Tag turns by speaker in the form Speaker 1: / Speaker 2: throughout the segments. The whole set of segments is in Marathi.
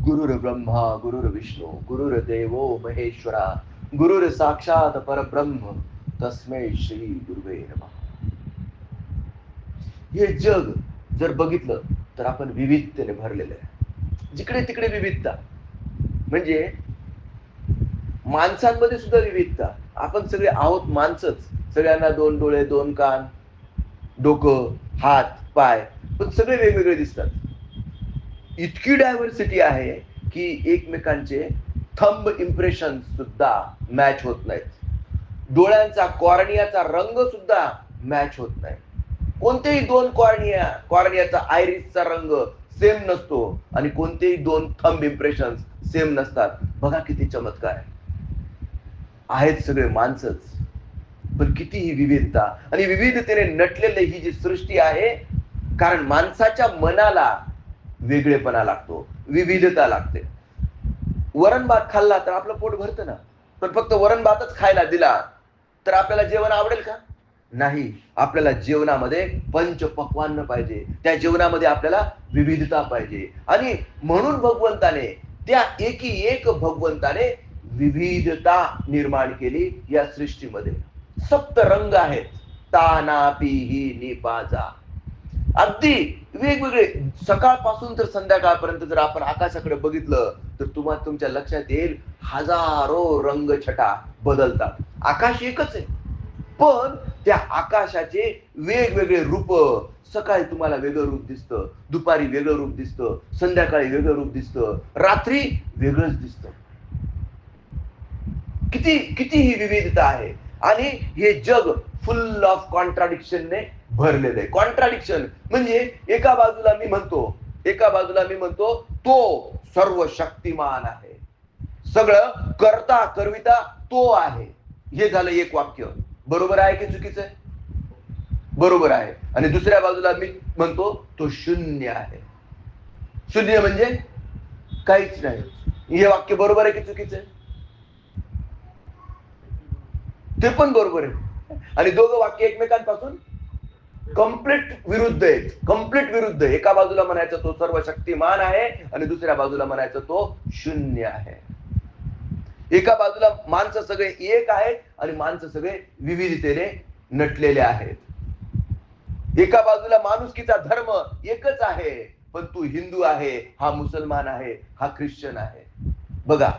Speaker 1: गुरुर ब्रह्मा गुरुर विष्णू गुरुर देवो महेश्वरा गुरुर साक्षात परब्रह्म तस्मै श्री गुरुवे हे जग जर बघितलं तर आपण विविधतेने भरलेलं आहे. जिकडे तिकडे विविधता. म्हणजे माणसांमध्ये सुद्धा विविधता. आपण सगळे आहोत माणसंच. सगळ्यांना दोन डोळे दोन कान डोकं हात पाय. पण सगळे वेगवेगळे दिसतात. इतकी डायव्हर्सिटी आहे की एकमेकांचे थंब इम्प्रेशन सुद्धा मॅच होत नाहीत. डोळ्यांचा कॉर्नियाचा रंग सुद्धा मॅच होत नाही. कोणतेही दोन कॉर्निया कॉर्नियाचा आयरिसचा रंग सेम नसतो आणि कोणतेही दोन थंब इम्प्रेशन सेम नसतात. बघा किती चमत्कार आहेत सगळे माणसंच पण किती ही विविधता आणि विविधतेने नटलेली ही जी सृष्टी आहे कारण माणसाच्या मनाला वेगळेपणा लागतो विविधता लागते. वरण भात खाल्ला तर आपलं पोट भरतं ना. पण फक्त वरण भातच खायला दिला तर आपल्याला जेवण आवडेल का? नाही. आपल्याला जेवणामध्ये पंच पक्वान्न पाहिजे. त्या जेवणामध्ये आपल्याला विविधता पाहिजे. आणि म्हणून भगवंताने त्या एकी एक भगवंताने विविधता निर्माण केली या सृष्टीमध्ये. सप्त रंग आहेत. तानापी ही निपाजा. अगदी वेगवेगळे. सकाळपासून तर संध्याकाळपर्यंत जर आपण आकाशाकडे बघितलं तर तुम्हाला तुमच्या लक्षात येईल हजारो रंग छटा बदलतात. आकाश एकच आहे. पण त्या आकाशाचे वेगवेगळे रूप सकाळी तुम्हाला वेगळं रूप दिसतं दुपारी वेगळं रूप दिसतं संध्याकाळी वेगळं रूप दिसतं रात्री वेगळंच दिसतं. किती किती ही विविधता आहे. आणि हे जग फुल ऑफ कॉन्ट्राडिक्शनने भरलेलं आहे. कॉन्ट्राडिक्शन म्हणजे एका बाजूला मी म्हणतो एका बाजूला मी म्हणतो तो सर्व शक्तिमान आहे. सगळं करता करविता तो आहे. हे झालं एक वाक्य. बरोबर आहे की चुकीचं आहे? बरोबर आहे. आणि दुसऱ्या बाजूला मी म्हणतो तो शून्य आहे. शून्य म्हणजे काहीच नाही. हे वाक्य बरोबर आहे की चुकीचं आहे? ते पण बरोबर आहे. आणि दोघं वाक्य एकमेकांपासून कंप्लीट विरुद्ध आहेत. कंप्लीट विरुद्ध. एका बाजूला म्हणायचं तो सर्व शक्तिमान आहे आणि दुसऱ्या बाजूला म्हणायचं तो शून्य आहे. एका बाजूला माणसं सगळे एक आहेत आणि माणसं सगळे विविधतेने नटलेले आहेत. एका बाजूला माणुसकीचा धर्म एकच आहे पण तू हिंदू आहे हा मुसलमान आहे हा ख्रिश्चन आहे. बघा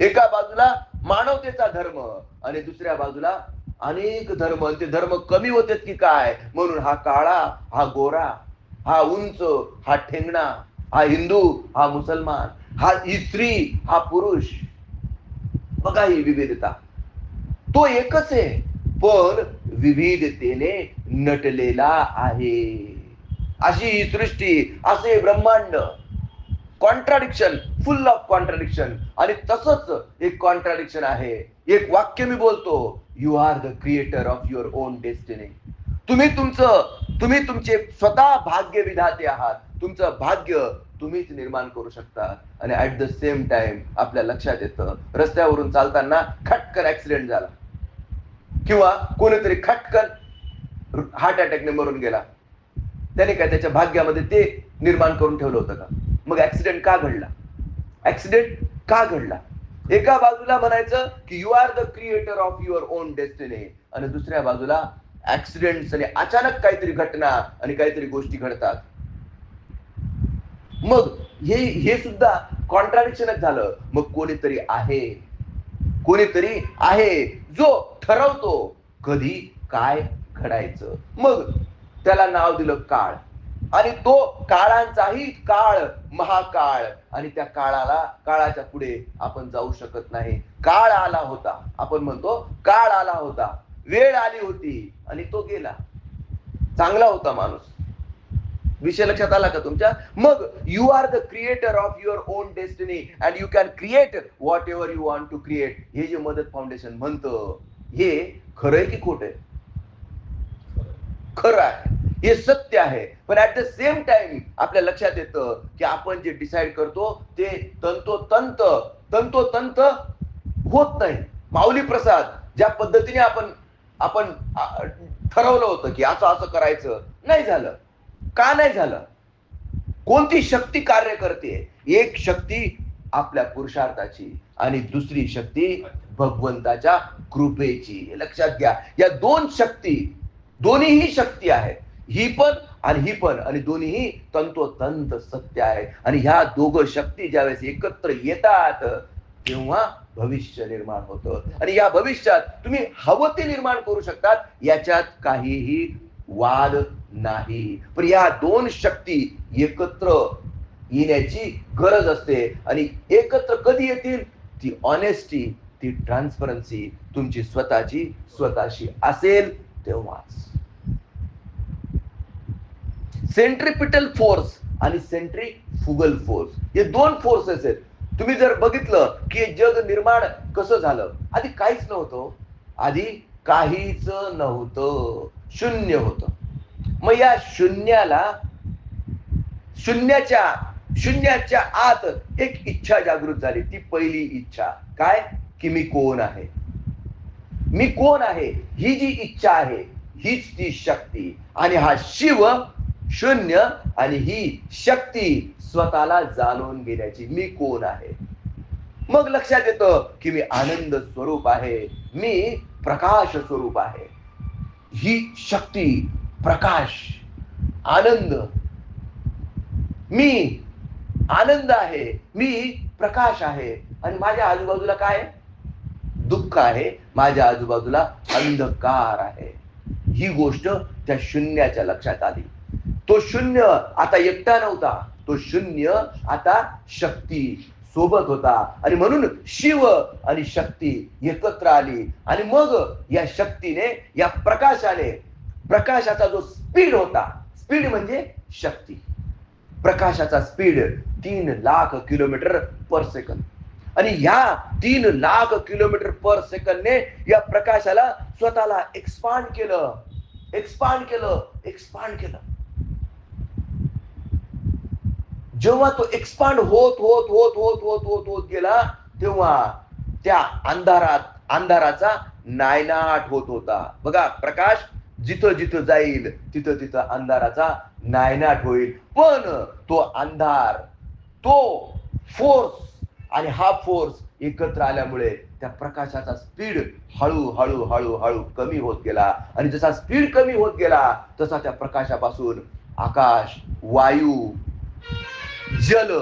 Speaker 1: एका बाजूला मानवतेचा धर्म आणि दुसऱ्या बाजूला अनेक धर्म ते धर्म कमी होते की काय? म्हणून हा काळा हा गोरा हा उंच हा ठेंगणा हा हिंदू हा मुसलमान हा ही स्त्री हा पुरुष. बघा ही विविधता. तो एकच आहे पण विविधतेने नटलेला आहे. अशी ही सृष्टी असे ब्रह्मांड. कॉन्ट्राडिक्शन फुल ऑफ कॉन्ट्राडिक्शन आणि तसंच एक कॉन्ट्राडिक्शन आहे. एक वाक्य मी बोलतो you are the creator of your own destiny तुम्ही तुमचं तुम्ही तुमचे स्वतः भाग्य विधाते आहात. तुमचं भाग्य तुम्हीच निर्माण करू शकता. आणि ऍट द सेम टाइम आपल्या लक्षात येतं रस्त्यावरून चालताना खटकन ऍक्सिडेंट झाला. किंवा कोणीतरी खटकन हार्ट अटॅकने मरून गेला. त्याने काय त्याच्या भाग्यामध्ये ते निर्माण करून ठेवलं होतं का? मग ऍक्सिडेंट का घडला? ऍक्सिडेंट का घडला? एका बाजूला म्हणायचं की you are the creator of your own destiny आणि दुसऱ्या बाजूला ऍक्सिडेंट आणि अचानक काहीतरी घटना आणि काहीतरी गोष्टी घडतात. मग हे हे सुद्धा कॉन्ट्राडिक्शनच झालं. मग कोणीतरी आहे कोणीतरी आहे जो ठरवतो कधी काय घडायचं. मग त्याला नाव दिलं काळ. आणि तो काळांचाही काळ महाकाळ. आणि त्या काळाला काळाच्या पुढे आपण जाऊ शकत नाही. काळ आला होता. आपण म्हणतो काळ आला होता. वेळ आली होती आणि तो गेला. चांगला होता माणूस. विषय लक्षात आला का तुमच्या? मग you are the creator of your own destiny and you can create whatever you want to create हे जे मदत फाउंडेशन म्हणतं हे खरंय की खोट आहे? खरं आहे. हे सत्य आहे. पण ऍट द सेम टाइम आपल्या लक्षात येतं की आपण जे डिसाईड करतो ते तंतोतंत तंतोतंत होत नाही. माऊली प्रसाद ज्या पद्धतीने आपण आपण ठरवलं होतं की असं असं करायचं नाही झालं. का नाही झालं? कोणती शक्ती कार्य करते? एक शक्ती आपल्या पुरुषार्थाची आणि दुसरी शक्ती भगवंताच्या कृपेची. लक्षात घ्या. या दोन शक्ती दोन्हीही शक्ती आहेत. ही पण आणि ही पण. आणि दोन्हीही तंतोतंत सत्य आहे. आणि ह्या दोघं शक्ती ज्यावेळेस एकत्र येतात तेव्हा भविष्य निर्माण होतं. आणि या भविष्यात तुम्ही हवं ते निर्माण करू शकतात याच्यात काहीही वाद नाही. पण या दोन शक्ती एकत्र येण्याची गरज असते. आणि एकत्र कधी येतील? ती ऑनेस्टी ती ट्रान्सपरन्सी तुमची स्वतःची स्वतःशी असेल तेव्हाच. सेंट्रिपिटल फोर्स आणि सेंट्री फुगल फोर्स. हे दोन फोर्सेस आहेत. तुम्ही जर बघितलं की हे जग निर्माण कसं झालं? आधी काहीच नव्हतं. आधी काहीच नव्हतं. शून्य होत. मग या शून्याला शून्याच्या शून्याच्या आत एक इच्छा जागृत झाली. ती पहिली इच्छा. काय? की मी कोण आहे? मी कोण आहे? ही जी इच्छा आहे हीच ती शक्ती. आणि हा शिव शून्य आणि ही शक्ती स्वतःला जाणून घेण्याची मी कोण आहे? मग लक्षात येतं की मी आनंद स्वरूप आहे मी प्रकाश स्वरूप आहे. ही शक्ती प्रकाश आनंद. मी आनंद आहे मी प्रकाश आहे. आणि माझ्या आजूबाजूला काय दुःख आहे. माझ्या आजूबाजूला अंधकार आहे. ही गोष्ट त्या शून्याच्या लक्षात आली. तो शून्य आता एकटा नव्हता. तो शून्य आता शक्ती सोबत होता. आणि म्हणून शिव आणि शक्ती एकत्र आली. आणि मग या शक्तीने या प्रकाशाने प्रकाशाचा जो स्पीड होता स्पीड म्हणजे शक्ती. प्रकाशाचा स्पीड तीन लाख किलोमीटर पर सेकंद. आणि ह्या तीन लाख किलोमीटर पर सेकंदने या प्रकाशाला स्वतःला एक्सपांड केलं. एक्सपांड केलं. एक्सपांड केलं. जेव्हा तो एक्सपांड होत होत होत होत होत होत होत गेला तेव्हा त्या अंधारात अंधाराचा नायनाट होत होता. बघा प्रकाश जिथं जिथं जाईल तिथं तिथं अंधाराचा नायनाट होईल. पण तो अंधार तो फोर्स आणि हा फोर्स एकत्र आल्यामुळे त्या प्रकाशाचा स्पीड हळू हळू हळू हळू कमी होत गेला. आणि जसा स्पीड कमी होत गेला तसा त्या प्रकाशापासून आकाश वायू जल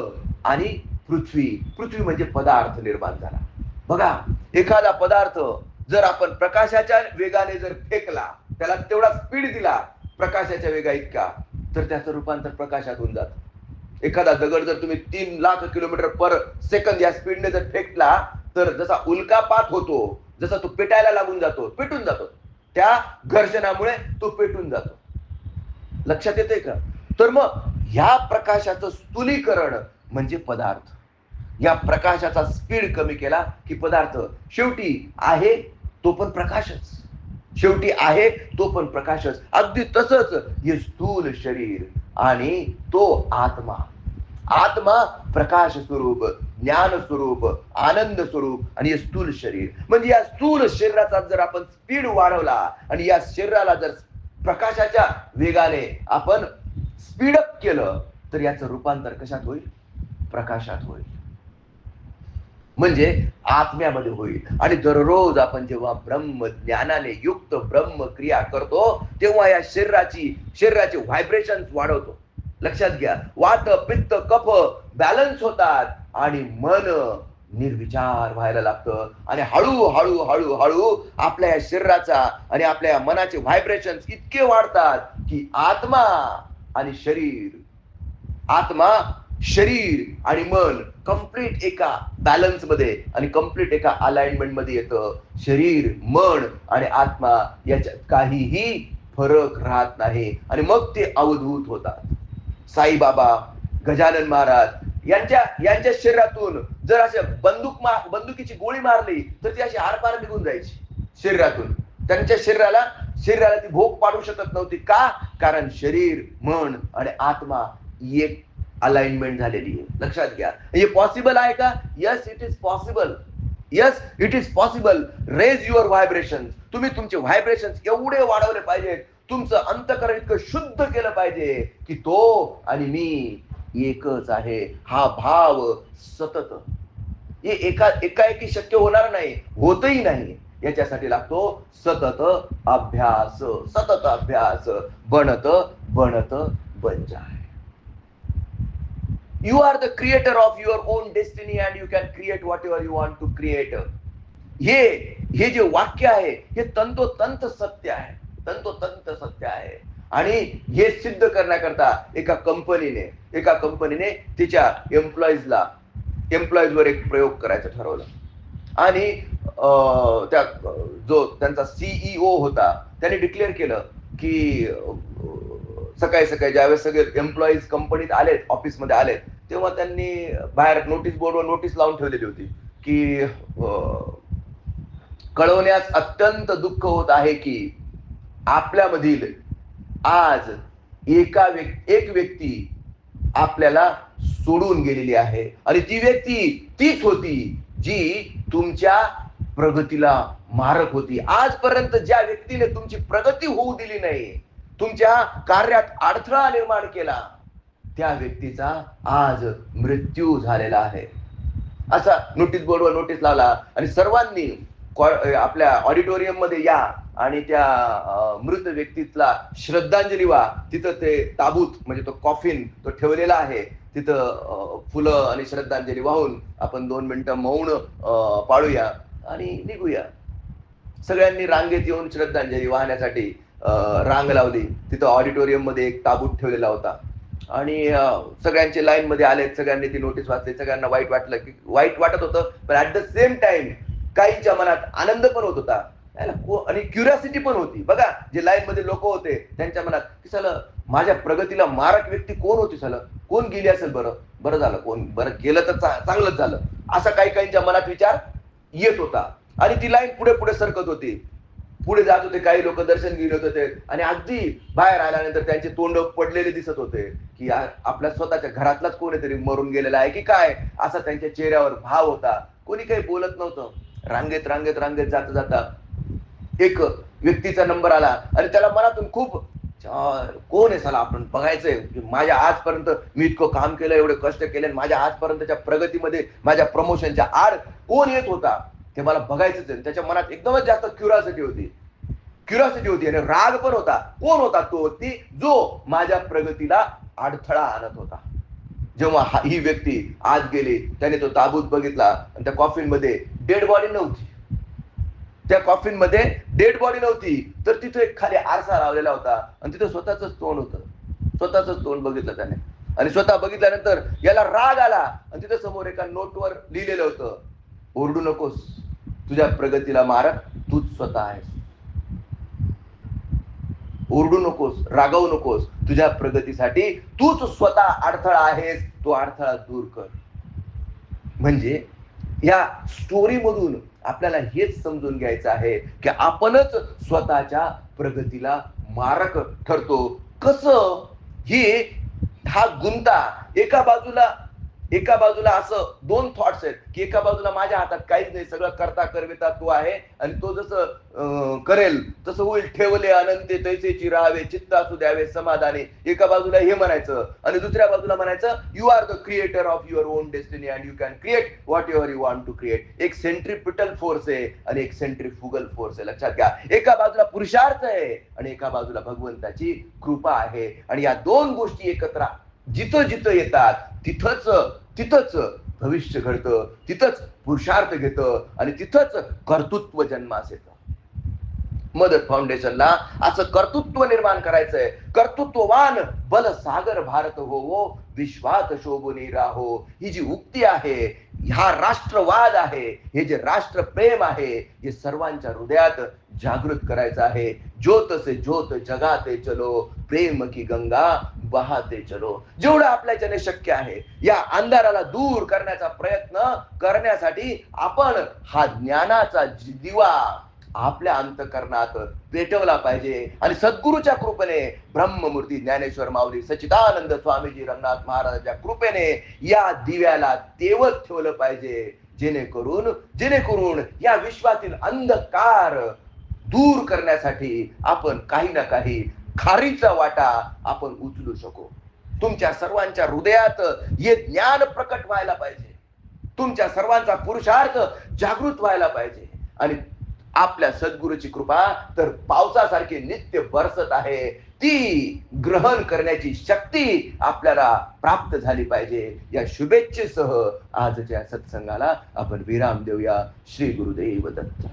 Speaker 1: आणि पृथ्वी. पृथ्वी म्हणजे पदार्थ निर्माण झाला. बघा एखादा पदार्थ जर आपण प्रकाशाच्या वेगाने जर फेकला त्याला तेवढा स्पीड दिला प्रकाशाच्या वेगा इतका तर त्याचं रूपांतर प्रकाशात होऊन जात. एखादा दगड जर तुम्ही तीन लाख किलोमीटर पर सेकंद या स्पीडने जर फेकला तर जसा उल्कापात होतो जसा तो पेटायला लागून जातो पेटून जातो. त्या घर्षणामुळे तो पेटून जातो. लक्षात येते का? तर मग ह्या प्रकाशाचं स्थूलीकरण म्हणजे पदार्थ. या प्रकाशाचा स्पीड कमी केला की पदार्थ. शेवटी आहे तो पण प्रकाशच. शेवटी आहे तो पण प्रकाशच. अगदी तसंच हे स्थूल शरीर आणि तो आत्मा. आत्मा प्रकाश स्वरूप ज्ञान स्वरूप आनंद स्वरूप आणि हे स्थूल शरीर. म्हणजे या स्थूल शरीराचा जर आपण स्पीड वाढवला आणि या शरीराला जर प्रकाशाच्या वेगाने आपण स्पीडअप केलं तर याचं रूपांतर कशात होईल? प्रकाशात होईल. म्हणजे आत्म्यामध्ये होईल. आणि दररोज आपण जेव्हा ब्रह्म ज्ञानाने युक्त ब्रह्म क्रिया करतो तेव्हा या शरीराची शरीराचे व्हायब्रेशन वाढवतो. लक्षात घ्या वात पित्त कफ बॅलन्स होतात आणि मन निर्विचार व्हायला लागतं. आणि हळू हळू हळू हळू आपल्या या शरीराचा आणि आपल्या या मनाचे व्हायब्रेशन इतके वाढतात की आत्मा आणि शरीर. आत्मा शरीर आणि मन कंप्लीट एका बॅलन्समध्ये आणि कंप्लीट एका अलाइनमेंटमध्ये येतं. शरीर मन आणि आत्मा याच्यात काहीही फरक राहत नाही. आणि मग ते अवधूत होतात. साईबाबा गजानन महाराज यांच्या यांच्या शरीरातून जर असे बंदूक मा बंदुकीची गोळी मारली तर ती अशी आरपार निघून जायची शरीरातून. त्यांच्या शरीराला शरीराला ती भोग पाडू शकत नव्हती. का? कारण शरीर मन आणि आत्मा एक अलाइनमेंट झालेली आहे. लक्षात घ्या. हे पॉसिबल आहे का? Yes it is possible yes it is possible raise your vibration तुम्ही तुमचे व्हायब्रेशन एवढे वाढवले पाहिजेत. तुमचं अंतकरण इतकं शुद्ध केलं पाहिजे की तो आणि मी एकच आहे. हा भाव सतत. हे एका एकाएकी शक्य होणार नाही. होतही नाही. याच्यासाठी लागतो सतत अभ्यास सतत अभ्यास. बनत बनत बन जाय you are the creator of your own destiny and you can create whatever you want to create हे हे जे वाक्य आहे हे तंतोतंत सत्य आहे. तंतोतंत सत्य आहे. आणि हे सिद्ध करण्याकरता एका कंपनीने एका कंपनीने तिच्या एम्प्लॉईजला एम्प्लॉईज वर एक प्रयोग करायचं ठरवलं. आणि त्या जो त्यांचा सीईओ होता त्याने डिक्लेअर केलं की सकाळी सकाळी ज्यावेळेस सगळे एम्प्लॉईज कंपनीत आलेत ऑफिसमध्ये आलेत तेव्हा त्यांनी बाहेर नोटीस बोर्डवर नोटीस लावून ठेवलेली होती की कळवण्यास अत्यंत दुःख होत आहे की आपल्यामधील आज एका व्यक्ती एक व्यक्ती आपल्याला सोडून गेलेली आहे. आणि ती व्यक्ती तीच होती जी तुमच्या प्रगतीला मारक होती. आजपर्यंत ज्या व्यक्तीने तुमची प्रगती होऊ दिली नाही तुमच्या कार्यात अडथळा निर्माण केला त्या व्यक्तीचा आज मृत्यू झालेला आहे. असा नोटीस बोर्डवर नोटीस लावला आणि सर्वांनी आपल्या ऑडिटोरियममध्ये या आणि त्या मृत व्यक्तीतला श्रद्धांजली वा. तिथं ते ताबूत म्हणजे तो कॉफिन तो ठेवलेला आहे. तिथं फुलं आणि श्रद्धांजली वाहून आपण दोन मिनिटं मौन पाळूया. आणि निघूया. सगळ्यांनी रांगेत येऊन श्रद्धांजली वाहण्यासाठी रांग लावली. तिथं ऑडिटोरियममध्ये एक ताबूत ठेवलेला होता. आणि सगळ्यांचे लाईन मध्ये आले सगळ्यांनी ती नोटीस वाचली. सगळ्यांना वाईट वाटलं की वाईट वाटत होतं. पण ऍट द सेम टाइम काहींच्या मनात आनंद पण होत होता. आणि क्युरियासिटी पण होती. बघा जे लाईन मध्ये लोक होते त्यांच्या मनात की चला माझ्या प्रगतीला मारक व्यक्ती कोण होती झालं कोण गेली असेल बरं? बरं झालं. कोण बरं गेलं तर चांगलंच झालं. असा काही काहींच्या मनात विचार येत होता. आणि ती लाईन पुढे पुढे सरकत होती. पुढे जात होते काही लोक दर्शन घेत होते. आणि अगदी बाहेर आल्यानंतर त्यांचे तोंड पडलेले दिसत होते की आपल्या स्वतःच्या घरातलाच कोणीतरी मरून गेलेला आहे की काय? असा त्यांच्या चेहऱ्यावर भाव होता. कोणी काही बोलत नव्हतं. रांगेत रांगेत रांगेत जाता जाता एक व्यक्तीचा नंबर आला. आणि त्याला मनातून खूप कोण आहे साला आपण? बघायचंय. की माझ्या आजपर्यंत मी इतकं काम केलं एवढे कष्ट केले आणि माझ्या आजपर्यंतच्या प्रगतीमध्ये माझ्या प्रमोशनच्या आड कोण येत होता? ते मला बघायचंच आहे. त्याच्या मनात एकदमच जास्त क्युरियासिटी होती. क्युरियासिटी होती आणि राग पण होता. कोण होता तो? होती जो माझ्या प्रगतीला अडथळा आणत होता. जेव्हा ही व्यक्ती आज गेली त्याने तो ताबूत बघितला आणि त्या कॉफीनमध्ये डेड बॉडी नव्हती. त्या कॉफिनमध्ये डेड बॉडी नव्हती. तर तिथे एक खाली आरसा लावलेला होता. आणि तिथे स्वतःच तोंड होतं. स्वतःच तोंड बघितलं त्याने. आणि स्वतः बघितल्यानंतर याला राग आला. आणि तिथे समोर एका नोटवर लिहिलेलं होतं ओरडू नकोस. तुझ्या प्रगतीला मारक. तूच स्वतः आहेस. ओरडू नकोस. रागवू नकोस. तुझ्या प्रगतीसाठी तूच स्वतः अडथळा आहेस. तो अडथळा दूर कर. म्हणजे या स्टोरी मधून आपल्याला हेच समजून घ्यायचं आहे की आपणच स्वतःच्या प्रगतीला मारक ठरतो. कसं? ही हा गुंता एका बाजूला एका बाजूला असं दोन थॉट्स आहेत की एका बाजूला माझ्या हातात काहीच नाही सगळं करता करविता तो आहे आणि तो जसं अं, करेल तसं होईल ठेवले अनंते तैसेची राहावे चित्त असू द्यावे समाधानी एका बाजूला हे म्हणायचं आणि दुसऱ्या बाजूला म्हणायचं you are the creator of your own destiny and you can create what your you want to create एक सेंट्रिपिटल फोर्स आहे आणि एक सेंट्रिफ्युगल फोर्स आहे. लक्षात घ्या एका बाजूला पुरुषार्थ आहे आणि एका बाजूला भगवंताची कृपा आहे आणि या दोन गोष्टी एकत्र जिथं जिथं येतात तिथंच तिथंच भविष्य घडतं तिथंच पुरुषार्थ घेतं आणि तिथंच कर्तृत्व जन्मास येतं. मदत फाउंडेशनला असं कर्तृत्व निर्माण करायचंय. कर्तृत्ववान बल सागर भारत होवो विश्वात शोभनी राहो. ही जी उक्ती आहे हा राष्ट्रवाद आहे हे जे राष्ट्रप्रेम आहे हे सर्वांच्या हृदयात जागृत करायचं आहे. ज्योत से ज्योत जगाते चलो प्रेम की गंगा बहाते चलो. जेवढं आपल्याच्याने शक्य आहे या अंधाराला दूर करण्याचा प्रयत्न करण्यासाठी आपण हा ज्ञानाचा दिवा आपल्या अंतकरणात पेटवला पाहिजे. आणि सद्गुरूच्या कृपेने ब्रह्ममूर्ती ज्ञानेश्वर माऊली सचिदानंद स्वामीजी रंगनाथ महाराजांच्या कृपेने या दिव्याला तेवत ठेवलं पाहिजे. जेणेकरून जेणेकरून या विश्वातील अंधकार दूर करण्यासाठी आपण काही ना काही खारीचा वाटा आपण उचलू शकू. तुमच्या सर्वांच्या हृदयात हे ज्ञान प्रकट व्हायला पाहिजे. तुमच्या सर्वांचा पुरुषार्थ जागृत व्हायला पाहिजे. आणि आपल्या सद्गुरूची कृपा तर पावसासारखी नित्य बरसत आहे. ती ग्रहण करण्याची शक्ती आपल्याला प्राप्त झाली पाहिजे. या शुभेच्छेसह आजच्या सत्संगाला आपण विराम देऊया. श्री गुरुदेव दत्त.